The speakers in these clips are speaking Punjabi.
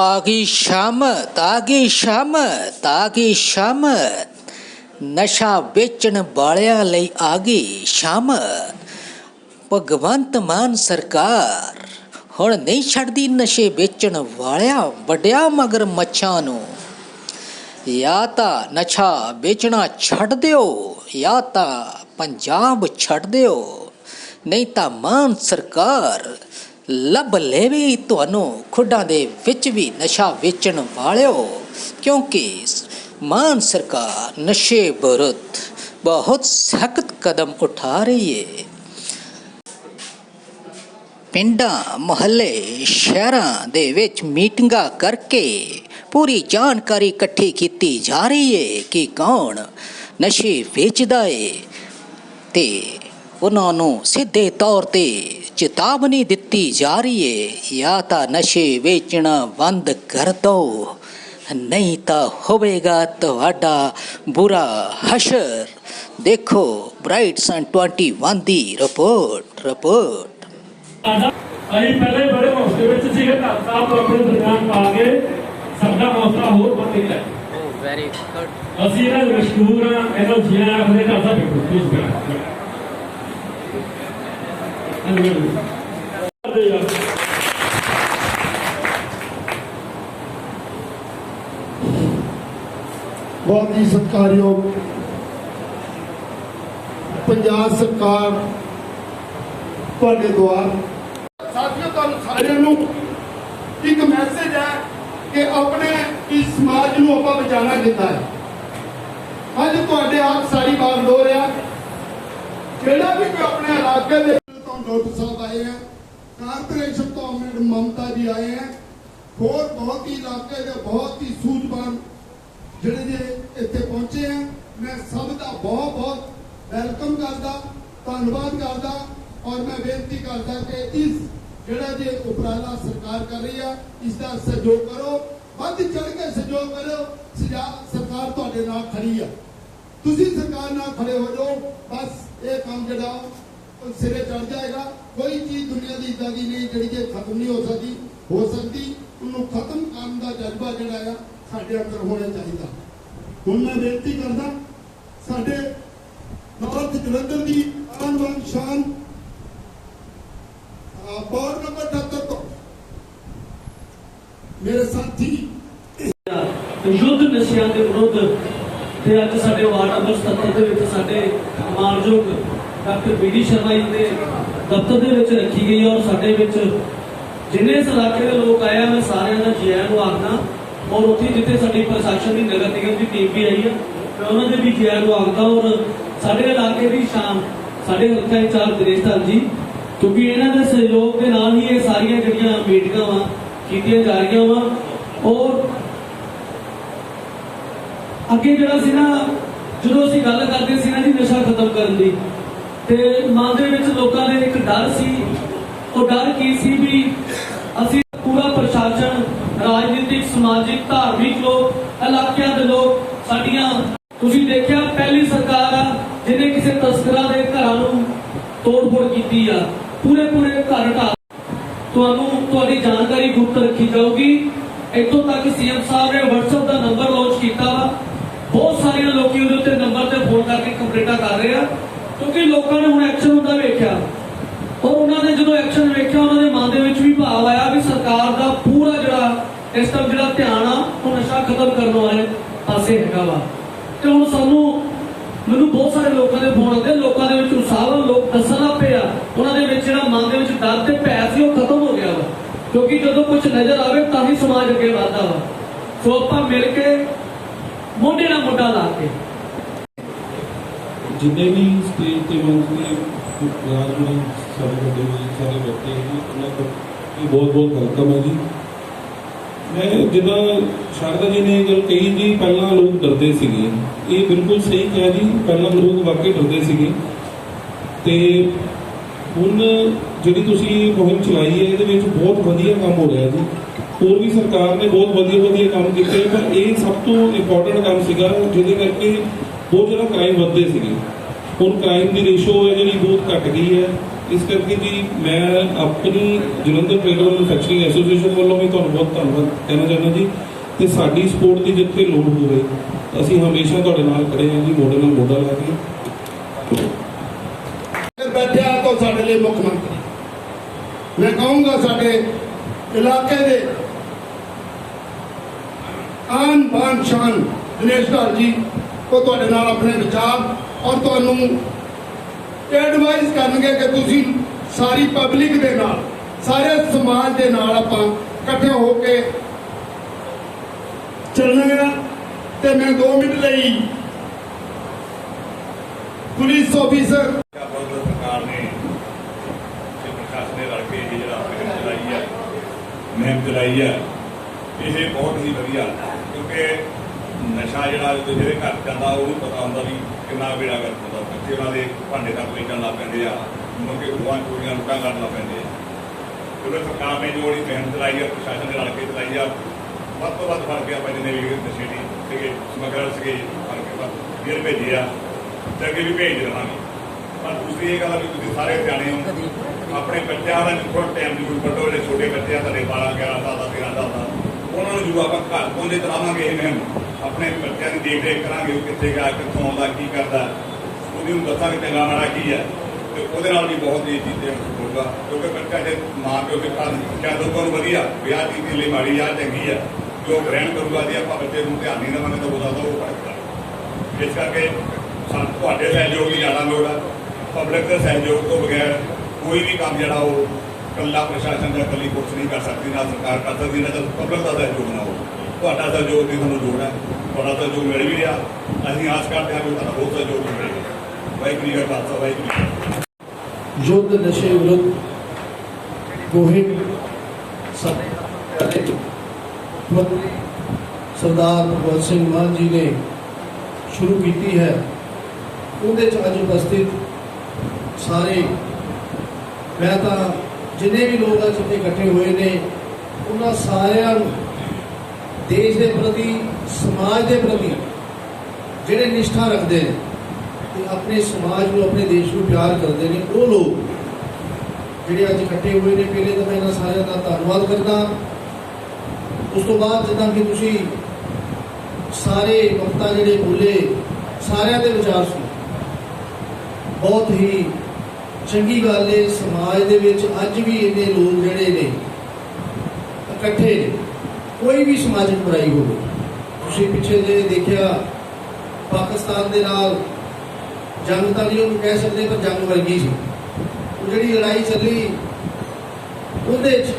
ਆ ਗਈ ਸ਼ਾਮਤ ਆ ਗਈ ਸ਼ਾਮਤ ਆ ਗਈ ਸ਼ਾਮਤ ਨਸ਼ਾ ਵੇਚਣ ਵਾਲਿਆਂ ਲਈ ਆ ਗਈ ਸ਼ਾਮਤ ਭਗਵੰਤ ਮਾਨ ਸਰਕਾਰ ਹੁਣ ਨਹੀਂ ਛੱਡਦੀ ਨਸ਼ੇ ਵੇਚਣ ਵਾਲਿਆਂ ਵੱਡਿਆਂ ਮਗਰ ਮੱਛਾਂ ਨੂੰ ਜਾਂ ਤਾਂ ਨਸ਼ਾ ਵੇਚਣਾ ਛੱਡ ਦਿਓ ਜਾਂ ਤਾਂ ਪੰਜਾਬ ਛੱਡ ਦਿਓ ਨਹੀਂ ਤਾਂ ਮਾਨ ਸਰਕਾਰ ਲੱਭ ਲੇਵੇ ਤੁਹਾਨੂੰ, ਖੁੱਡਾਂ ਦੇ ਵਿੱਚ ਵੀ ਨਸ਼ਾ ਵੇਚਣ ਵਾਲਿਓ। ਕਿਉਂਕਿ ਮਾਨ ਸਰਕਾਰ ਨਸ਼ੇ ਵਿਰੁੱਧ ਬਹੁਤ ਸਖਤ ਕਦਮ ਉਠਾ ਰਹੀ ਹੈ ਪਿੰਡਾਂ, ਮੁਹੱਲੇ, ਸ਼ਹਿਰਾਂ ਦੇ ਵਿੱਚ ਮੀਟਿੰਗਾਂ ਕਰਕੇ ਪੂਰੀ ਜਾਣਕਾਰੀ ਇਕੱਠੀ ਕੀਤੀ ਜਾ ਰਹੀ ਹੈ ਕਿ ਕੌਣ ਨਸ਼ੇ ਵੇਚਦਾ ਏ ਤੇ ਉਹਨਾਂ ਨੂੰ ਸਿੱਧੇ ਤੌਰ ਤੇ ਚੇਤਾਵਨੀ ਦਿੱਤੀ ਜਾ ਰਹੀ ਹੈ ਜਾਂ ਤਾਂ ਨਸ਼ੇ ਵੇਚਣਾ ਬੰਦ ਕਰ ਦਿਓ ਨਹੀਂ ਤਾਂ ਹੋਵੇਗਾ ਤੁਹਾਡਾ ਬੁਰਾ ਹਸ਼ਰ ਦੇਖੋ ਬ੍ਰਾਈਟਸ 21 ਦੀ ਰਿਪੋਰਟ ਰਿਪੋਰਟ ਸਾਡਾ ਅਸੀਂ ਪਹਿਲੇ ਬੜੇ ਹੌਸਲੇ ਵਿੱਚ ਸੀਗੇ ਤਾਂ ਸਾਹਿਬ ਨੂੰ ਆਪਣੇ ਦਰਮਿਆਨ ਪਾ ਕੇ ਸਾਡਾ ਹੌਸਲਾ ਹੋਰ ਵਧੇਗਾ ਵੈਰੀ ਗੁੱਡ ਅਸੀਂ ਇਹਨਾਂ ਦੇ ਮਸ਼ਹੂਰ ਹਾਂ ਇਹਨਾਂ ਨੂੰ ਜਿਆ ਆਖਦੇ ਤਾਂ ਸਭ ਕੁਝ ਪਲੀਜ਼ ਕਰਾ ਬਹੁਤ ਹੀ ਸਤਿਕਾਰਯੋਗ ਪੰਜਾਬ ਸਰਕਾਰ ਤੁਹਾਡੇ ਦੁਆਰ। ਸਾਥੀਓ, ਤੁਹਾਨੂੰ ਸਾਰਿਆਂ ਨੂੰ ਇੱਕ ਮੈਸੇਜ ਹੈ ਕਿ ਆਪਣੇ ਇਸ ਸਮਾਜ ਨੂੰ ਆਪਾਂ ਬਚਾਉਣਾ ਕਿੱਦਾਂ ਹੈ। ਅੱਜ ਤੁਹਾਡੇ ਆਪ ਸਾਰੀ ਬਾਤ ਹੋ ਰਿਹਾ। ਜਿਹੜਾ ਵੀ ਕੋਈ ਆਪਣੇ ਇਲਾਕੇ ਦੇ ਤੋਂ ਡਾਕਟਰ ਸਾਹਿਬ ਆਏ ਹੈ ਕਾਰਪੋਰੇਸ਼ਨ ਤੋਂ ਮੈਡਮ ਮਮਤਾ ਜੀ ਆਏ ਹੈ ਹੋਰ ਬਹੁਤ ਹੀ ਇਲਾਕੇ ਦੇ ਬਹੁਤ ਹੀ ਸੂਝਵਾਨ ਜਿਹੜੇ ਜੇ ਇੱਥੇ ਪਹੁੰਚੇ ਆ, ਮੈਂ ਸਭ ਦਾ ਬਹੁਤ ਬਹੁਤ ਵੈਲਕਮ ਕਰਦਾ, ਧੰਨਵਾਦ ਕਰਦਾ ਔਰ ਮੈਂ ਬੇਨਤੀ ਕਰਦਾ ਕਿ ਇਸ ਜਿਹੜਾ ਜੇ ਉਪਰਾਲਾ ਸਰਕਾਰ ਕਰ ਰਹੀ ਆ, ਇਸ ਦਾ ਸਹਿਯੋਗ ਕਰੋ, ਵੱਧ ਚੜ ਕੇ ਸਹਿਯੋਗ ਕਰੋ, ਸਜਾ ਸਰਕਾਰ ਤੁਹਾਡੇ ਨਾਲ ਖੜੀ ਆ। ਤੁਸੀਂ ਸਰਕਾਰ ਨਾਲ ਖੜੇ ਹੋ ਜਾਓ, ਬਸ ਇਹ ਕੰਮ ਜਿਹੜਾ ਸਿਰੇ ਚੜ ਜਾਏਗਾ, ਕੋਈ ਚੀਜ਼ ਦੁਨੀਆ ਦੀ ਇਦਾਂ ਦੀ ਨਹੀਂ ਜਿਹੜੀ ਕਿ ਖਤਮ ਨਹੀਂ ਹੋ ਸਕਦੀ। ਹੋ ਸਕਦੀ, ਉਹਨੂੰ ਖਤਮ ਕਰਨ ਦਾ ਜਜ਼ਬਾ ਜਿਹੜਾ ਆ ਸਾਡੇ ਅੰਦਰ ਹੋਣਾ ਚਾਹੀਦਾ। ਹੁਣ ਮੈਂ ਬੇਨਤੀ ਕਰਦਾ, ਸਾਡੇ ਨਾਰਥ ਜਲੰਧਰ ਦੀ ਆਨਵਾਨ ਸ਼ਾਨ ਅਹ ਬੋਰਡ ਨੰਬਰ 78 ਤੋਂ। ਮੇਰੇ ਸਾਥੀ, ਯੁੱਧ ਨਸ਼ਿਆਂ ਦੇ ਵਿਰੁੱਧ ਤੇ ਅੱਜ ਸਾਡੇ ਵਾਰਡ ਨੰਬਰ 77 ਦੇ ਵਿੱਚ ਸਾਡੇ ਮਾਨਯੋਗ ਡਾਕਟਰ ਬੀਡੀ ਸ਼ਰਮਾ ਜੀ ਦੇ ਦਫ਼ਤਰ ਦੇ ਵਿੱਚ ਰੱਖੀ ਗਈ ਔਰ ਸਾਡੇ ਵਿੱਚ ਜਿੰਨੇ ਇਸ ਇਲਾਕੇ ਦੇ ਲੋਕ ਆਏ ਆ, ਮੈਂ ਸਾਰਿਆਂ ਦਾ ਜੀ ਨੂੰ ਆਖਦਾ ਔਰ ਉੱਥੇ ਜਿੱਥੇ ਸਾਡੀ ਪ੍ਰਸ਼ਾਸਨ ਦੀ ਨਗਰ ਨਿਗਮ ਦੀ ਟੀਮ ਵੀ ਆਈ ਆ, ਮੈਂ ਉਹਨਾਂ ਦੇ ਵੀ ਜੀ ਨੂੰ ਆਖਦਾ ਔਰ ਸਾਡੇ ਇਲਾਕੇ ਦੀ ਸ਼ਾਮ ਸਾਡੇ ਹਲਕਾ ਇੰਚਾਰਜ ਦਿਨੇਸ਼ ਧਰ ਜੀ, ਕਿਉਂਕਿ ਇਹਨਾਂ ਦੇ ਸਹਿਯੋਗ ਦੇ ਨਾਲ ਹੀ ਇਹ ਸਾਰੀਆਂ ਜਿਹੜੀਆਂ ਮੀਟਿੰਗਾਂ ਵਾ ਕੀਤੀਆਂ ਜਾ ਰਹੀਆਂ ਵਾ। ਔਰ ਅੱਗੇ ਜਿਹੜਾ ਸੀ ਨਾ, ਜਦੋਂ ਅਸੀਂ ਗੱਲ ਕਰਦੇ ਸੀ ਨਾ ਜੀ ਨਸ਼ਾ ਖਤਮ ਕਰਨ ਦੀ, ਤੇ ਮਨ ਦੇ ਵਿੱਚ ਲੋਕਾਂ ਦੇ ਇੱਕ ਡਰ ਸੀ। ਉਹ ਡਰ ਕੀ ਸੀ ਵੀ ਅਸੀਂ ਪੂਰਾ ਪ੍ਰਸ਼ਾਸਨ, ਰਾਜਨੀਤਿਕ, ਸਮਾਜਿਕ, ਧਾਰਮਿਕ ਲੋਕ, ਇਲਾਕਿਆਂ ਦੇ ਲੋਕ, ਸਾਡੀਆਂ, ਤੁਸੀਂ ਦੇਖਿਆ ਪਹਿਲੀ ਸਰਕਾਰ ਆ, ਜਿਹਨੇ ਕਿਸੇ ਤਸਕਰਾਂ ਦੇ ਘਰਾਂ ਨੂੰ ਤੋੜ-ਫੋੜ ਕੀਤੀ ਆ। ਪੂਰੇ ਪੂਰੇ ਘਰ ਢਾਹ। ਤੁਹਾਨੂੰ ਤੁਹਾਡੀ ਜਾਣਕਾਰੀ ਗੁਪਤ ਰੱਖੀ ਜਾਊਗੀ। ਇੱਥੋਂ ਤੱਕ ਸੀਐਮ ਸਾਹਿਬ ਨੇ WhatsApp ਦਾ ਨੰਬਰ ਲਾਂਚ ਕੀਤਾ ਵਾ। ਬਹੁਤ ਸਾਰੇ ਲੋਕੀ ਉਹਦੇ ਉੱਤੇ ਨੰਬਰ ਤੇ ਫੋਨ ਕਰਕੇ ਕੰਪਲੇਂਟਾਂ ਕਰ ਰਹੇ ਆ। ਕਿਉਂਕਿ ਲੋਕਾਂ ਨੇ ਹੁਣ ਐਕਸ਼ਨ ਹੁੰਦਾ ਵੇਖਿਆ। ਔਰ ਉਹਨਾਂ ਨੇ ਜਦੋਂ ਐਕਸ਼ਨ ਵੇਖਿਆ, ਉਹਨਾਂ ਦੇ ਮਨ ਦੇ ਵਿੱਚ ਵੀ ਭਾਵ ਆਇਆ ਵੀ ਸਰਕਾਰ ਦਾ ਪੂਰਾ ਜਿਹੜਾ ਇਸ ਟਾਈਮ ਜਿਹੜਾ ਧਿਆਨ ਆ, ਉਹ ਨਸ਼ਾ ਖਤਮ ਕਰਨ ਵਾਲੇ ਪਾਸੇ ਹੈਗਾ ਵਾ। ਤੇ ਹੁਣ ਸਾਨੂੰ ਮੈਨੂੰ ਬਹੁਤ ਸਾਰੇ ਲੋਕਾਂ ਦੇ ਫੋਨ ਆਉਂਦੇ ਲੋਕਾਂ ਦੇ ਵਿੱਚ ਉਤਸ਼ਾਹ ਲੋਕ ਦੱਸਣਾ ਪਿਆ ਉਹਨਾਂ ਦੇ ਵਿੱਚ ਜਿਹੜਾ ਮਨ ਦੇ ਵਿੱਚ ਡਰ ਤੇ ਭੈ ਸੀ, ਉਹ ਖਤਮ ਹੋ ਗਿਆ ਵਾ। ਕਿਉਂਕਿ ਜਦੋਂ ਕੁਝ ਨਜ਼ਰ ਆਵੇ, ਤਾਂ ਹੀ ਸਮਾਜ ਅੱਗੇ ਵਧਦਾ ਵਾ। ਸੋ ਆਪਾਂ ਮਿਲ ਕੇ ਮੋਢੇ ਨਾਲ ਮੋਢਾ ਲਾ ਕੇ। ਜਿੰਨੇ ਵੀ ਸਟੇਜ ਤੇ ਮੰਚ ਤੇ ਰਾਜਮਣੀ ਸਾਡੇ ਵੱਡੇ ਵੀ ਸਾਰੇ ਬੈਠੇ ਜੀ, ਉਹਨਾਂ ਦਾ ਬਹੁਤ ਬਹੁਤ ਵੈਲਕਮ ਹੈ ਜੀ। ਮੈਂ ਜਿੱਦਾਂ ਸ਼ਾਰਦਾ ਜੀ ਨੇ ਗੱਲ ਕਹੀ ਜੀ, ਪਹਿਲਾਂ ਲੋਕ ਡਰਦੇ ਸੀਗੇ। ਇਹ ਬਿਲਕੁਲ ਸਹੀ ਕਿਹਾ ਜੀ, ਪਹਿਲਾਂ ਲੋਕ ਵਾਕਈ ਡਰਦੇ ਸੀਗੇ। ਤੇ ਹੁਣ ਜਿਹੜੀ ਤੁਸੀਂ ਮੁਹਿੰਮ ਚਲਾਈ ਹੈ, ਇਹਦੇ ਵਿੱਚ ਬਹੁਤ ਵਧੀਆ ਕੰਮ ਹੋ ਰਿਹਾ ਜੀ। ਹੋਰ ਵੀ ਸਰਕਾਰ ਨੇ ਬਹੁਤ ਵਧੀਆ ਵਧੀਆ ਕੰਮ ਕੀਤੇ ਪਰ ਇਹ ਸਭ ਤੋਂ ਇੰਪੋਰਟੈਂਟ ਕੰਮ ਸੀਗਾ, ਜਿਹਦੇ ਕਰਕੇ ਬਹੁਤ ਜ਼ਿਆਦਾ ਕ੍ਰਾਈਮ ਵੱਧਦੇ ਸੀਗੇ। ਹੁਣ ਕ੍ਰਾਈਮ ਦੀ ਰੇਸ਼ੋ ਹੈ ਜਿਹੜੀ ਬਹੁਤ ਘਟ ਗਈ ਹੈ। ਇਸ ਕਰਕੇ ਜੀ ਮੈਂ ਆਪਣੀ ਜਲੰਧਰ ਟ੍ਰੇਡ ਮੈਨੂਫੈਕਚਰਿੰਗ ਐਸੋਸੀਏਸ਼ਨ ਵੱਲੋਂ ਵੀ ਤੁਹਾਨੂੰ ਬਹੁਤ ਧੰਨਵਾਦ ਕਹਿਣਾ ਚਾਹੁੰਦਾ ਜੀ। ਤੇ ਸਾਡੀ ਸਪੋਰਟ ਦੀ ਜਿੱਥੇ ਲੋੜ ਹੋਵੇ, ਅਸੀਂ ਹਮੇਸ਼ਾ ਤੁਹਾਡੇ ਨਾਲ ਖੜੇ ਹਾਂ ਜੀ, ਮੋਢੇ ਨਾਲ ਮੋਢਾ ਲਾ ਕੇ। ਬੈਠਿਆ ਤੋਂ ਸਾਡੇ ਲਈ ਮੁੱਖ ਮੰਤਰੀ। ਮੈਂ ਕਹੂੰਗਾ ਸਾਡੇ ਇਲਾਕੇ ਦੇ ਆਨ ਬਾਨ ਸ਼ਾਨ। ਦਿਨੇਸ਼ ਧਰ ਜੀ, ਉਹ ਤੁਹਾਡੇ ਨਾਲ ਆਪਣੇ ਵਿਚਾਰ ਔਰ ਤੁਹਾਨੂੰ ਐਡਵਾਈਸ ਕਰਨਗੇ ਕਿ ਤੁਸੀਂ ਸਾਰੀ ਪਬਲਿਕ ਦੇ ਨਾਲ, ਸਾਰੇ ਸਮਾਜ ਦੇ ਨਾਲ ਆਪਾਂ ਇਕੱਠੇ ਹੋ ਕੇ ਚੱਲਣਾ ਆ ਤੇ ਮੈਂ 2 ਮਿੰਟ ਲਈ ਪੁਲਿਸ ਆਫੀਸਰ ਸਰਕਾਰ ਨੇ ਤੇ ਪ੍ਰਸ਼ਾਸਨ ਨੇ ਰਲ ਕੇ ਇਹ ਜਿਹੜਾ ਮੁਹਿੰਮ ਚਲਾਈ ਹੈ ਮੁਹਿੰਮ ਚਲਾਈ ਹੈ, ਇਹ ਬਹੁਤ ਹੀ ਵਧੀਆ। ਕਿਉਂਕਿ ਨਸ਼ਾ ਜਿਹੜਾ ਜਿਹਦੇ ਘਰ ਜਾਂਦਾ ਉਹਨੂੰ ਪਤਾ ਹੁੰਦਾ ਵੀ ਕਿੰਨਾ ਵੇੜਾ ਕਰ ਹੁੰਦਾ। ਬੱਚੇ ਉਹਨਾਂ ਦੇ ਭਾਂਡੇ ਤੱਕ ਵੇਚਣ ਲੱਗ ਪੈਂਦੇ ਆ ਮੁਰਗੇ ਖੂਹਾਂ ਚੋਰੀਆਂ ਲੁੱਟਾਂ ਕਰਨ ਲੱਗ ਪੈਂਦੇ ਆ। ਕਿਉਂਕਿ ਸਰਕਾਰ ਨੇ ਜੋ ਜਿਹੜੀ ਮੁਹਿੰਮ ਚਲਾਈ ਹੈ ਪ੍ਰਸ਼ਾਸਨ ਨੇ ਰਲ ਕੇ ਚਲਾਈ ਆ, ਵੱਧ ਤੋਂ ਵੱਧ ਫੜ ਕੇ ਆਪਾਂ ਜਿੰਨੇ ਵੀ ਨਸ਼ੇ ਦੀ ਸੀਗੇ ਸਮਗਲਰ ਸੀਗੇ ਫੜ ਕੇ ਬਸ ਫਿਰ ਭੇਜੇ ਆ, ਤੇ ਅੱਗੇ ਵੀ ਭੇਜ ਰਹਾਂਗੇ। ਪਰ ਦੂਸਰੀ ਇਹ ਗੱਲ ਆ ਵੀ ਤੁਸੀਂ ਸਾਰੇ ਸਿਆਣੇ ਹੋ, ਆਪਣੇ ਬੱਚਿਆਂ ਦਾ ਥੋੜਾ ਟਾਈਮ ਜ਼ਰੂਰ ਕੱਢੋ, ਜਿਹੜੇ ਛੋਟੇ ਬੱਚੇ ਆ, ਤੁਹਾਡੇ 12 11 ਸਾਲ ਦਾ 13 ਸਾਲ ਦਾ ਉਹਨਾਂ ਨੂੰ ਜੋ ਆਪਾਂ ਘਰ ਪਹੁੰਚੇ ਚਲਾਵਾਂਗੇ ਇਹ ਮਹਿਮ ਆਪਣੇ ਬੱਚਿਆਂ ਦੀ ਦੇਖ ਰੇਖ ਕਰਾਂਗੇ ਉਹ ਕਿੱਥੇ ਗਿਆ ਕਿੱਥੋਂ ਆਉਂਦਾ, ਕੀ ਕਰਦਾ। ਉਹਦੀ ਨੂੰ ਦੱਸਾਂਗੇ ਚੰਗਾ ਮਾੜਾ ਕੀ ਹੈ ਤੇ ਉਹਦੇ ਨਾਲ ਵੀ ਬਹੁਤ ਇਹ ਚੀਜ਼ਾਂ ਹੋਊਗਾ। ਕਿਉਂਕਿ ਬੱਚਾ ਜੇ ਮਾਂ ਪਿਓ ਦੇ ਘਰ ਸਿੱਖਿਆ ਦਊਗਾ ਉਹਨੂੰ ਵਧੀਆ, ਵੀ ਆਹ ਚੀਜ਼ ਲਈ ਮਾੜੀ ਆ, ਚੰਗੀ ਆ। ਜੋ ਗ੍ਰਹਿਣ ਕਰੂਗਾ ਜੇ, ਆਪਾਂ ਬੱਚੇ ਨੂੰ ਧਿਆਨ ਨਹੀਂ ਦੇਵਾਂਗੇ ਤਾਂ ਉਹਦਾ ਤਾਂ ਉਹ ਫ਼ਰਕ ਇਸ ਕਰਕੇ ਸਾਨੂੰ ਤੁਹਾਡੇ ਸਹਿਯੋਗ ਦੀ ਜ਼ਿਆਦਾ ਲੋੜ ਆ। ਪਬਲਿਕ ਦੇ ਸਹਿਯੋਗ ਤੋਂ ਬਗੈਰ ਕੋਈ ਵੀ ਕੰਮ ਜਿਹੜਾ ਉਹ ਕੱਲਾ ਪ੍ਰਸ਼ਾਸਨ ਜਾਂ ਕੱਲੀ ਪੁਲਿਸ ਨਹੀਂ ਕਰ ਸਕਦੀ, ਨਾ ਸਰਕਾਰ ਕਰ ਸਕਦੀ, ਨਾ ਤਾਂ ਪਬਲਿਕ ਦਾ ਸਹਿਯੋਗ ਨਾ ਹੋ ਤੁਹਾਡਾ ਸਹਿਯੋਗ ਦੀ ਤੁਹਾਨੂੰ ਲੋੜ ਹੈ, ਤੁਹਾਡਾ ਸਹਿਯੋਗ ਮਿਲ ਵੀ ਰਿਹਾ, ਅਸੀਂ ਆਸ ਕਰਦੇ ਹਾਂ ਕਿ ਤੁਹਾਨੂੰ ਬਹੁਤ ਸਹਿਯੋਗ ਮਿਲੇਗਾ ਵਾਹਿਗੁਰੂ ਜੀ ਕਾ ਵਾਹਿਗੁਰੂ ਯੁੱਧ ਨਸ਼ੇ ਵਿਰੁੱਧ ਮੁਹਿੰਮ ਸਰਦਾਰ ਭਗਵੰਤ ਸਿੰਘ ਮਾਨ ਜੀ ਨੇ ਸ਼ੁਰੂ ਕੀਤੀ ਹੈ। ਉਹਦੇ ਚ ਅੱਜ ਉਪਸਥਿਤ ਸਾਰੇ ਮੈਂ ਤਾਂ ਜਿੰਨੇ ਵੀ ਲੋਕ ਅੱਜ ਇੱਥੇ ਇਕੱਠੇ ਹੋਏ ਨੇ, ਉਹਨਾਂ ਸਾਰਿਆਂ ਨੂੰ ਦੇਸ਼ ਦੇ ਪ੍ਰਤੀ, ਸਮਾਜ ਦੇ ਪ੍ਰਤੀ ਜਿਹੜੇ ਨਿਸ਼ਠਾ ਰੱਖਦੇ ਨੇ ਤੇ ਆਪਣੇ ਸਮਾਜ ਨੂੰ, ਆਪਣੇ ਦੇਸ਼ ਨੂੰ ਪਿਆਰ ਕਰਦੇ ਨੇ, ਉਹ ਲੋਕ ਜਿਹੜੇ ਅੱਜ ਇਕੱਠੇ ਹੋਏ ਨੇ, ਪਹਿਲੇ ਤਾਂ ਮੈਂ ਇਹਨਾਂ ਸਾਰਿਆਂ ਦਾ ਧੰਨਵਾਦ ਕਰਦਾ। ਉਸ ਤੋਂ ਬਾਅਦ ਜਿੱਦਾਂ ਕਿ ਤੁਸੀਂ ਸਾਰੇ ਵਕਤਾ ਜਿਹੜੇ ਬੋਲੇ, ਸਾਰਿਆਂ ਦੇ ਵਿਚਾਰ ਸੁਣ। ਬਹੁਤ ਹੀ ਚੰਗੀ ਗੱਲ ਹੈ ਸਮਾਜ ਦੇ ਵਿੱਚ ਅੱਜ ਵੀ ਇੰਨੇ ਲੋਕ ਜਿਹੜੇ ਨੇ, ਇਕੱਠੇ ਨੇ। ਕੋਈ ਵੀ ਸਮਾਜਿਕ ਬੁਰਾਈ ਹੋਵੇ, ਤੁਸੀਂ ਪਿੱਛੇ ਜੇ ਦੇਖਿਆ ਪਾਕਿਸਤਾਨ ਦੇ ਨਾਲ, ਜੰਗ ਤਾਂ ਨਹੀਂ ਉਹਨੂੰ ਕਹਿ ਸਕਦੇ, ਪਰ ਜੰਗ ਵਰਗੀ ਸੀ। ਉਹ ਜਿਹੜੀ ਲੜਾਈ ਚੱਲੀ, ਉਹਦੇ 'ਚ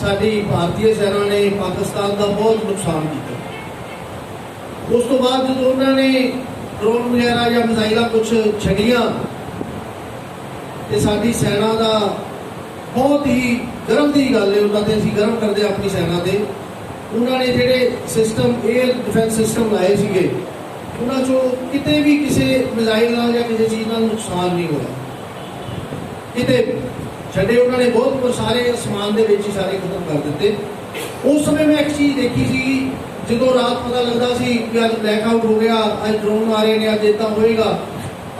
ਸਾਡੀ ਭਾਰਤੀ ਸੈਨਾ ਨੇ ਪਾਕਿਸਤਾਨ ਦਾ ਬਹੁਤ ਨੁਕਸਾਨ ਕੀਤਾ। ਉਸ ਤੋਂ ਬਾਅਦ ਜਦੋਂ ਉਹਨਾਂ ਨੇ ਡਰੋਨ ਵਗੈਰਾ ਜਾਂ ਮਿਜ਼ਾਈਲਾਂ ਕੁਝ ਛੱਡੀਆਂ ਤੇ ਸਾਡੀ ਸੈਨਾ ਦਾ ਬਹੁਤ ਹੀ ਗਰਮ ਦੀ ਗੱਲ ਹੈ, ਉਹਨਾਂ ਤੇ ਅਸੀਂ ਗਰਮ ਕਰਦੇ ਹਾਂ ਆਪਣੀ ਸੈਨਾ ਤੇ। ਉਹਨਾਂ ਨੇ ਜਿਹੜੇ ਸਿਸਟਮ 에ਅਰ ਡਿਫੈਂਸ ਸਿਸਟਮ ਲਾਏ ਸੀਗੇ, ਉਹਨਾਂ ਚੋਂ ਕਿਤੇ ਵੀ ਕਿਸੇ ਮਿਜ਼ਾਈਲ ਨਾਲ ਜਾਂ ਕਿਸੇ ਚੀਜ਼ ਨਾਲ ਨੁਕਸਾਨ ਨਹੀਂ ਹੋਇਆ। ਕਿਤੇ ਛੱਡੇ ਉਹਨਾਂ ਨੇ ਬਹੁਤ ਸਾਰੇ ਅਸਮਾਨ ਦੇ ਵਿੱਚ ਹੀ ਸਾਰੇ ਖਤਮ ਕਰ ਦਿੱਤੇ। ਉਸ ਸਮੇਂ ਮੈਂ ਇੱਕ ਚੀਜ਼ ਦੇਖੀ ਸੀ, ਜਦੋਂ ਰਾਤ ਪਤਾ ਲੱਗਦਾ ਸੀ ਕਿ ਅੱਜ ਬਲੈਕ ਆਊਟ ਹੋ ਗਿਆ, ਅੱਜ ਡਰੋਨ ਆ ਰਹੇ ਨੇ, ਅੱਜ ਇਦਾਂ ਹੋਏਗਾ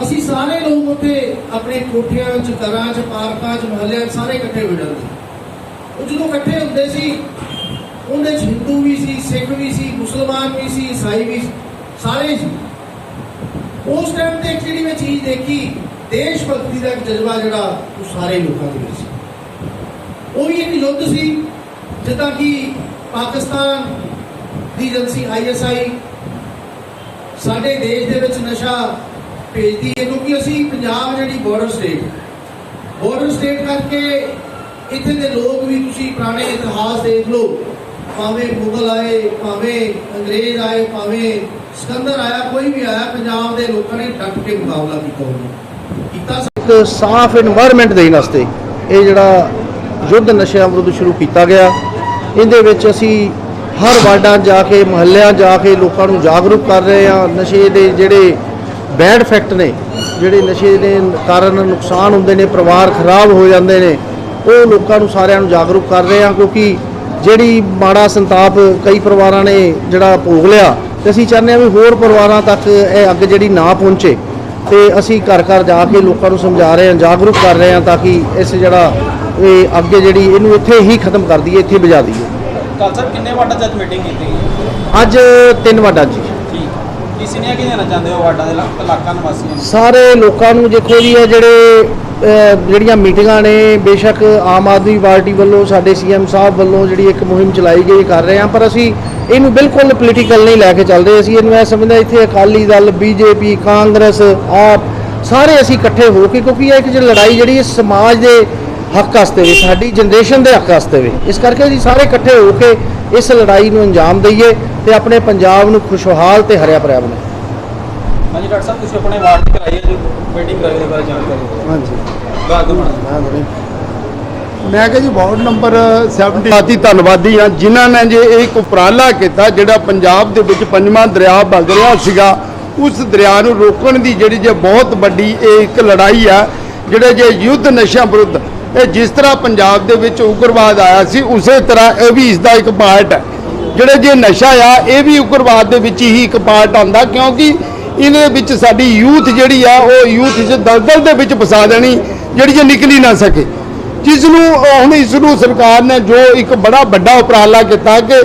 ਅਸੀਂ ਸਾਰੇ ਲੋਕ ਉੱਥੇ ਆਪਣੇ ਕੋਠਿਆਂ 'ਚ ਘਰਾਂ 'ਚ, ਪਾਰਕਾਂ 'ਚ, ਮੁਹੱਲਿਆਂ 'ਚ ਸਾਰੇ ਇਕੱਠੇ ਹੋ ਜਾਂਦੇ ਉਹ ਜਦੋਂ ਇਕੱਠੇ ਹੁੰਦੇ ਸੀ, ਉਹਦੇ 'ਚ ਹਿੰਦੂ ਵੀ ਸੀ, ਸਿੱਖ ਵੀ ਸੀ, ਮੁਸਲਮਾਨ ਵੀ ਸੀ, ਈਸਾਈ ਵੀ ਸੀ, ਸਾਰੇ ਸੀ। ਉਸ ਟਾਈਮ ਤੇ ਇੱਕ ਜਿਹੜੀ ਮੈਂ ਚੀਜ਼ ਦੇਖੀ, ਦੇਸ਼ ਭਗਤੀ ਦਾ ਇੱਕ ਜਜ਼ਬਾ ਜਿਹੜਾ ਉਹ ਸਾਰੇ ਲੋਕਾਂ ਦੇ ਵਿੱਚ ਸੀ। ਉਹ ਵੀ ਇੱਕ ਯੁੱਧ ਸੀ, ਜਿੱਦਾਂ ਕਿ ਪਾਕਿਸਤਾਨ ਦੀ ਏਜੰਸੀ ਆਈਐਸਆਈ ਸਾਡੇ ਦੇਸ਼ ਦੇ ਵਿੱਚ ਨਸ਼ਾ ਭੇਜਦੀ ਹੈ ਕਿਉਂਕਿ ਅਸੀਂ ਪੰਜਾਬ ਜਿਹੜੀ ਬਾਰਡਰ ਸਟੇਟ ਬਾਰਡਰ ਸਟੇਟ ਕਰਕੇ ਇੱਥੇ ਦੇ ਲੋਕ ਵੀ ਤੁਸੀਂ ਪੁਰਾਣੇ ਇਤਿਹਾਸ ਦੇਖ ਲਓ, ਭਾਵੇਂ ਮੁਗਲ ਆਏ, ਭਾਵੇਂ ਅੰਗਰੇਜ਼ ਆਏ, ਭਾਵੇਂ ਸਿਕੰਦਰ ਆਇਆ, ਕੋਈ ਵੀ ਆਇਆ, ਪੰਜਾਬ ਦੇ ਲੋਕਾਂ ਨੇ ਡੱਟ ਕੇ ਮੁਕਾਬਲਾ ਕੀਤਾ ਉਹਨਾਂ ਕੀਤਾ ਇੱਕ ਸਾਫ਼ এনवायरमेंट ਦੇਣ ਵਾਸਤੇ ਇਹ ਜਿਹੜਾ ਯੁੱਧ ਨਸ਼ਿਆਂ ਵਿਰੁੱਧ ਸ਼ੁਰੂ ਕੀਤਾ ਗਿਆ, ਇਹਦੇ ਵਿੱਚ ਅਸੀਂ ਹਰ ਵਾਰਡਾਂ ਜਾ ਕੇ, ਮਹੱਲਿਆਂ ਜਾ ਕੇ ਲੋਕਾਂ ਨੂੰ ਜਾਗਰੂਕ ਕਰ ਰਹੇ ਹਾਂ। ਨਸ਼ੇ ਦੇ ਜਿਹੜੇ ਬੈਡ ਇਫੈਕਟ ਨੇ ਜਿਹੜੇ ਨਸ਼ੇ ਦੇ ਕਾਰਨ ਨੁਕਸਾਨ ਹੁੰਦੇ ਨੇ ਪਰਿਵਾਰ ਖਰਾਬ ਹੋ ਜਾਂਦੇ ਨੇ ਉਹ ਲੋਕਾਂ ਨੂੰ ਸਾਰਿਆਂ ਨੂੰ ਜਾਗਰੂਕ ਕਰ ਰਹੇ ਹਾਂ ਕਿਉਂਕਿ ਜਿਹੜੀ ਮਾੜਾ ਸੰਤਾਪ ਕਈ ਪਰਿਵਾਰਾਂ ਨੇ ਜਿਹੜਾ ਭੋਗ ਲਿਆ ਤੇ ਅਸੀਂ ਚਾਹੁੰਦੇ ਹਾਂ ਵੀ ਹੋਰ ਪਰਿਵਾਰਾਂ ਤੱਕ ਇਹ ਅੱਗ ਜਿਹੜੀ ਨਾ ਪਹੁੰਚੇ ਤੇ ਅਸੀਂ ਘਰ ਘਰ ਜਾ ਕੇ ਲੋਕਾਂ ਨੂੰ ਸਮਝਾ ਰਹੇ ਹਾਂ ਜਾਗਰੂਕ ਕਰ ਰਹੇ ਹਾਂ ਤਾਂ ਕਿ ਇਸ ਜਿਹੜਾ ਇਹ ਅੱਗੇ ਜਿਹੜੀ ਇਹਨੂੰ ਇੱਥੇ ਹੀ ਖਤਮ ਕਰ ਦਈਏ ਇੱਥੇ ਬੁਝਾ ਦਈਏ। ਕੱਲ ਸਰ ਕਿੰਨੇ ਵਾਰਡਾਂ 'ਚ ਮੀਟਿੰਗ ਕੀਤੀ ਅੱਜ ਤਿੰਨ ਵਾਟਾ ਜੀ ਕੀ ਸੁਨੇਹਾ ਕੀ ਦੇਣਾ ਚਾਹੁੰਦੇ ਹੋ ਵਾਰਡਾਂ ਦੇ ਇਲਾ- ਇਲਾਕਾ ਨਿਵਾਸੀਆਂ ਨੂੰ? ਸਾਰੇ ਲੋਕਾਂ ਨੂੰ ਦੇਖੋ ਜੀ ਇਹ ਜਿਹੜੇ ਅਹ, ਜਿਹੜੀਆਂ ਮੀਟਿੰਗਾਂ ਨੇ ਬੇਸ਼ੱਕ ਆਮ ਆਦਮੀ ਪਾਰਟੀ ਵੱਲੋਂ ਸਾਡੇ ਸੀਐਮ ਸਾਹਿਬ ਵੱਲੋਂ ਜਿਹੜੀ ਇੱਕ ਮੁਹਿੰਮ ਚਲਾਈ ਗਈ ਕਰ ਰਹੇ ਹਾਂ ਪਰ ਅਸੀਂ ਇਹਨੂੰ ਬਿਲਕੁਲ ਪੋਲੀਟੀਕਲ ਨਹੀਂ ਲੈ ਕੇ ਚੱਲਦੇ ਅਸੀਂ ਇਹਨੂੰ ਇਹ ਸਮਝਦੇ ਹਾਂ ਇੱਥੇ ਅਕਾਲੀ ਦਲ ਬੀਜੇਪੀ ਕਾਂਗਰਸ ਆਪ ਸਾਰੇ ਅਸੀਂ ਇਕੱਠੇ ਹੋ ਕੇ ਕਿਉਂਕਿ ਇਹ ਇੱਕ ਜਿਹੜੀ ਲੜਾਈ ਜਿਹੜੀ ਹੈ ਸਮਾਜ ਦੇ ਹੱਕ ਵਾਸਤੇ ਵੀ ਸਾਡੀ ਜਨਰੇਸ਼ਨ ਦੇ ਹੱਕ ਵਾਸਤੇ ਵੀ ਇਸ ਕਰਕੇ ਅਸੀਂ ਸਾਰੇ ਇਕੱਠੇ ਹੋ ਕੇ ਇਸ ਲੜਾਈ ਨੂੰ ਅੰਜਾਮ ਦਈਏ ਤੇ ਆਪਣੇ ਪੰਜਾਬ ਨੂੰ ਖੁਸ਼ਹਾਲ ਤੇ ਹਰਿਆ ਭਰਿਆ ਬਣਾਈਏ। ਹਾਂਜੀ ਡਾਕਟਰ ਸਾਹਿਬ ਤੁਸੀਂ ਆਪਣੇ ਵਾਰਡ ਦੀ ਕਰਾਈ ਹੈ ਜੋ ਮੀਟਿੰਗ ਕਰਾਈ ਦੇ ਬਾਰੇ ਜਾਣਕਾਰੀ ਦਿਓ। ਹਾਂਜੀ। ਮੈਡਮ ਮੈਂ ਕਿਹਾ ਜੀ ਵਾਰਡ ਨੰਬਰ 70 ਸਾਥੀ ਧੰਨਵਾਦੀ ਆ ਜਿਨ੍ਹਾਂ ਨੇ ਜੇ ਇਹ ਇੱਕ ਉਪਰਾਲਾ ਕੀਤਾ ਜਿਹੜਾ ਪੰਜਾਬ ਦੇ ਵਿੱਚ ਪੰਜਵਾਂ ਦਰਿਆ ਵਗ ਰਿਹਾ ਸੀਗਾ ਉਸ ਦਰਿਆ ਨੂੰ ਰੋਕਣ ਦੀ ਜਿਹੜੀ ਜੇ ਬਹੁਤ ਵੱਡੀ ਇਹ ਇੱਕ ਲੜਾਈ ਆ ਜਿਹੜੇ ਜੇ ਯੁੱਧ ਨਸ਼ਿਆਂ ਵਿਰੁੱਧ ਇਹ ਜਿਸ ਤਰ੍ਹਾਂ ਪੰਜਾਬ ਦੇ ਵਿੱਚ ਉਗਰਵਾਦ ਆਇਆ ਸੀ, ਉਸੇ ਤਰ੍ਹਾਂ ਇਹ ਵੀ ਇਸ ਦਾ ਇੱਕ ਪਾਰਟ ਹੈ। ਜਿਹੜੇ ਜੇ ਨਸ਼ਾ ਆ, ਇਹ ਵੀ ਉਗਰਵਾਦ ਦੇ ਵਿੱਚ ਹੀ ਇੱਕ ਪਾਰਟ ਆਉਂਦਾ, ਕਿਉਂਕਿ ਇਹਦੇ ਵਿੱਚ ਸਾਡੀ ਯੂਥ ਜਿਹੜੀ ਆ, ਉਹ ਯੂਥ ਇਸ ਦਲਦਲ ਦੇ ਵਿੱਚ ਫਸਾ ਦੇਣੀ, ਜਿਹੜੀ ਜੇ ਨਿਕਲੀ ਨਾ ਸਕੇ। ਜਿਸ ਨੂੰ ਹੁਣ ਇਸ ਨੂੰ ਸਰਕਾਰ ਨੇ ਜੋ ਇੱਕ ਬੜਾ ਵੱਡਾ ਉਪਰਾਲਾ ਕੀਤਾ ਕਿ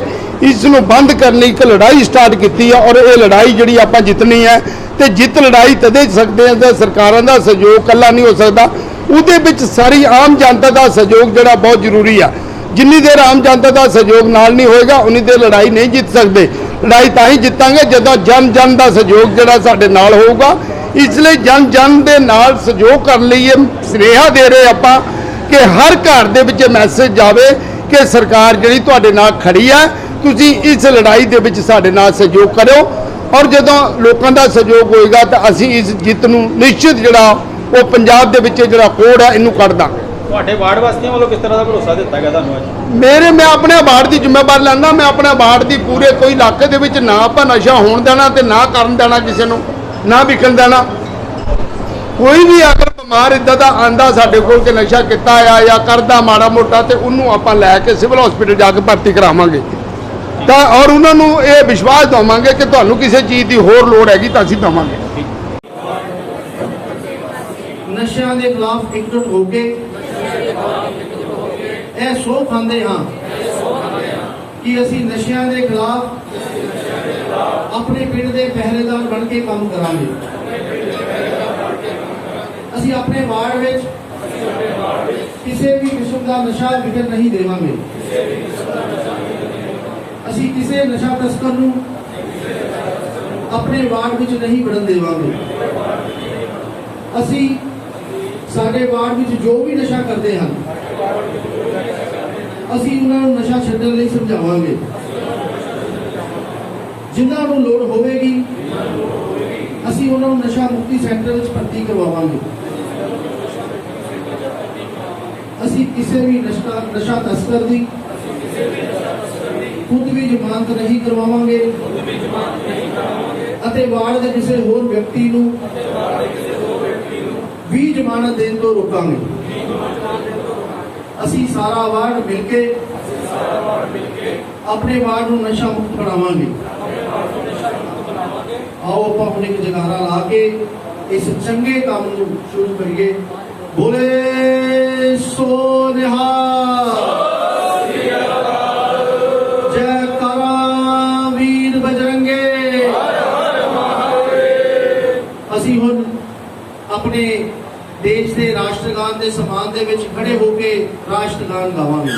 ਇਸ ਨੂੰ ਬੰਦ ਕਰਨ ਲਈ ਇੱਕ ਲੜਾਈ ਸਟਾਰਟ ਕੀਤੀ ਹੈ ਔਰ ਇਹ ਲੜਾਈ ਜਿਹੜੀ ਆਪਾਂ ਜਿੱਤਣੀ ਹੈ, ਤੇ ਜਿੱਤ ਲੜਾਈ ਤਦੇ ਸਕਦੇ ਹਾਂ ਤੇ ਸਰਕਾਰਾਂ ਦਾ ਸਹਿਯੋਗ ਕੱਲਾ ਨਹੀਂ ਹੋ ਸਕਦਾ ਉਹਦੇ ਵਿੱਚ ਸਾਰੀ ਆਮ ਜਨਤਾ ਦਾ ਸਹਿਯੋਗ ਜਿਹੜਾ ਬਹੁਤ ਜ਼ਰੂਰੀ ਆ। ਜਿੰਨੀ ਦੇਰ ਆਮ ਜਨਤਾ ਦਾ ਸਹਿਯੋਗ ਨਾਲ ਨਹੀਂ ਹੋਏਗਾ, ਉਨੀ ਦੇਰ ਲੜਾਈ ਨਹੀਂ ਜਿੱਤ ਸਕਦੇ। ਲੜਾਈ ਤਾਂ ਹੀ ਜਿੱਤਾਂਗੇ ਜਦੋਂ ਜਨ ਜਨ ਦਾ ਸਹਿਯੋਗ ਜਿਹੜਾ ਸਾਡੇ ਨਾਲ ਹੋਊਗਾ। ਇਸ ਲਈ ਜਨ ਜਨ ਦੇ ਨਾਲ ਸਹਿਯੋਗ ਕਰਨ ਲਈ ਇਹ ਸੁਨੇਹਾ ਦੇ ਰਹੇ ਆਪਾਂ ਕਿ ਹਰ ਘਰ ਦੇ ਵਿੱਚ ਮੈਸੇਜ ਜਾਵੇ ਕਿ ਸਰਕਾਰ ਜਿਹੜੀ ਤੁਹਾਡੇ ਨਾਲ ਖੜੀ ਹੈ ਤੁਸੀਂ ਇਸ ਲੜਾਈ ਦੇ ਵਿੱਚ ਸਾਡੇ ਨਾਲ ਸਹਿਯੋਗ ਕਰਿਓ। ਔਰ ਜਦੋਂ ਲੋਕਾਂ ਦਾ ਸਹਿਯੋਗ ਹੋਏਗਾ ਤਾਂ ਅਸੀਂ ਇਸ ਜਿੱਤ ਨੂੰ ਨਿਸ਼ਚਿਤ ਜਿਹੜਾ ਉਹ ਪੰਜਾਬ ਦੇ ਵਿੱਚ ਜਿਹੜਾ ਕੋਡ ਹੈ ਇਹਨੂੰ ਕੱਢ ਦਾਂਗੇ। ਤੁਹਾਡੇ ਵਾਰਡ ਵਾਸੀਆਂ ਵੱਲੋਂ ਕਿਸ ਤਰ੍ਹਾਂ ਦਾ ਭਰੋਸਾ ਦਿੱਤਾ ਗਿਆ ਤੁਹਾਨੂੰ ਅੱਜ? ਮੇਰੇ ਮੈਂ ਆਪਣੇ ਬਾੜ ਦੀ ਜ਼ਿੰਮੇਵਾਰ ਲੈਂਦਾ ਮੈਂ ਆਪਣੇ ਬਾੜ ਦੀ ਪੂਰੇ ਕੋਈ ਇਲਾਕੇ ਦੇ ਵਿੱਚ ਨਾ ਆਪਾਂ ਨਸ਼ਾ ਹੋਣ ਦੇਣਾ ਤੇ ਨਾ ਕਰਨ ਦੇਣਾ ਕਿਸੇ ਨੂੰ ਨਾ ਵਿਕਣ ਦੇਣਾ। ਕੋਈ ਵੀ ਅਗਰ ਬਿਮਾਰ ਇਦਾਂ ਦਾ ਆਂਦਾ ਸਾਡੇ ਕੋਲ ਕਿ ਨਸ਼ਾ ਕੀਤਾ ਆ ਜਾਂ ਕਰਦਾ ਮਾੜਾ ਮੋਟਾ ਤੇ ਉਹਨੂੰ ਆਪਾਂ ਲੈ ਕੇ ਸਿਵਲ ਹਸਪੀਟਲ ਜਾ ਕੇ ਭਰਤੀ ਕਰਾਵਾਂਗੇ। ਤਾਂ ਔਰ ਉਹਨਾਂ ਨੂੰ ਇਹ ਵਿਸ਼ਵਾਸ ਦਵਾਂਗੇ ਕਿ ਤੁਹਾਨੂੰ ਕਿਸੇ ਚੀਜ਼ ਦੀ ਹੋਰ ਲੋੜ ਹੈਗੀ ਤਾਂ ਅਸੀਂ ਦਵਾਂਗੇ। ਨਸ਼ਿਆਂ ਦੇ ਖਿਲਾਫ ਇਕਜੁੱਟ ਹੋ ਕੇ ਇਹ ਸੋ ਖਾਂਦੇ ਹਾਂ ਕਿ ਅਸੀਂ ਨਸ਼ਿਆਂ ਦੇ ਖਿਲਾਫ ਆਪਣੇ ਪਿੰਡ ਦੇ ਪਹਿਰੇਦਾਰ ਬਣ ਕੇ ਕੰਮ ਕਰਾਂਗੇ। ਅਸੀਂ ਆਪਣੇ ਵਾਰਡ ਵਿੱਚ ਕਿਸੇ ਵੀ ਕਿਸਮ ਦਾ ਨਸ਼ਾ ਵਿਕਣ ਨਹੀਂ ਦੇਵਾਂਗੇ। ਅਸੀਂ ਕਿਸੇ ਨਸ਼ਾ ਤਸਕਰ ਨੂੰ ਆਪਣੇ ਵਾਰਡ ਵਿੱਚ ਨਹੀਂ ਵੜਨ ਦੇਵਾਂਗੇ। ਅਸੀਂ ਸਾਡੇ ਵਾਰਡ ਵਿੱਚ ਜੋ ਵੀ ਨਸ਼ਾ ਕਰਦੇ ਹਨ, ਅਸੀਂ ਉਹਨਾਂ ਨੂੰ ਨਸ਼ਾ ਛੱਡਣ ਲਈ ਸਮਝਾਵਾਂਗੇ। ਜਿਨ੍ਹਾਂ ਨੂੰ ਲੋੜ ਹੋਵੇਗੀ, ਅਸੀਂ ਉਹਨਾਂ ਨੂੰ ਨਸ਼ਾ ਮੁਕਤੀ ਸੈਂਟਰ ਵਿੱਚ ਭਰਤੀ ਕਰਵਾਵਾਂਗੇ। ਅਸੀਂ ਕਿਸੇ ਵੀ ਨਸ਼ਾ ਨਸ਼ਾ ਤਸਕਰ ਦੀ ਖੁਦ ਵੀ ਜ਼ਮਾਨਤ ਨਹੀਂ ਕਰਵਾਵਾਂਗੇ। ਅਤੇ ਵਾਰਡ ਦੇ ਕਿਸੇ ਹੋਰ ਵਿਅਕਤੀ ਨੂੰ ਵੀ ਜ਼ਮਾਨਤ ਦੇਣ ਤੋਂ ਰੋਕਾਂਗੇ। ਅਸੀਂ ਸਾਰਾ ਵਾਰਡ ਮਿਲ ਕੇ ਆਪਣੇ ਵਾਰਡ ਨੂੰ ਨਸ਼ਾ ਮੁਕਤ ਬਣਾਵਾਂਗੇ। ਆਓ ਆਪਾਂ ਆਪਣੇ ਇੱਕ ਜਗਾਰਾ ਲਾ ਕੇ ਇਸ ਚੰਗੇ ਕੰਮ ਨੂੰ ਸ਼ੁਰੂ ਕਰੀਏ। ਬੋਲੇ ਸੋ ਨਿਹਾਲ। ਦੇ ਸਮਾਨ ਦੇ ਵਿੱਚ ਖੜੇ ਹੋ ਕੇ ਰਾਸ਼ਟਰਗਾਨ ਗਾਵਾਂਗੇ।